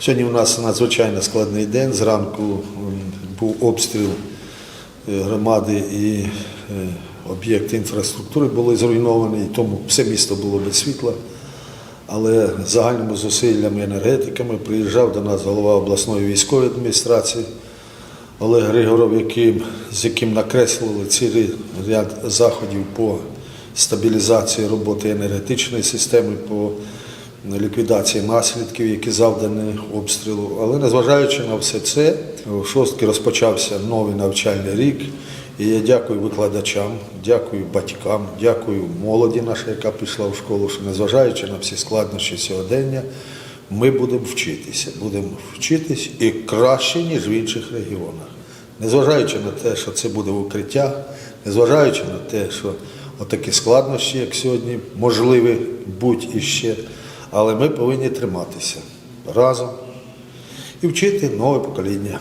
Сьогодні у нас надзвичайно складний день. Зранку був обстріл е, громади і е, об'єкти інфраструктури були зруйновані, і тому все місто було без світла. Але загальними зусиллями енергетиками приїжджав до нас голова обласної військової адміністрації Олег Григоров, яким, з яким накреслили цілий ряд заходів по стабілізації роботи енергетичної системи, по ліквідації наслідків, які завдані обстрілу. Але незважаючи на все це, у шостки розпочався новий навчальний рік. І я дякую викладачам, дякую батькам, дякую молоді нашій, яка пішла в школу, що незважаючи на всі складнощі сьогодення, ми будемо вчитися, будемо вчитись і краще, ніж в інших регіонах. Незважаючи на те, що це буде в укриттях, незважаючи на те, що отакі складнощі, як сьогодні, можливі будь іще, але ми повинні триматися разом і вчити нове покоління.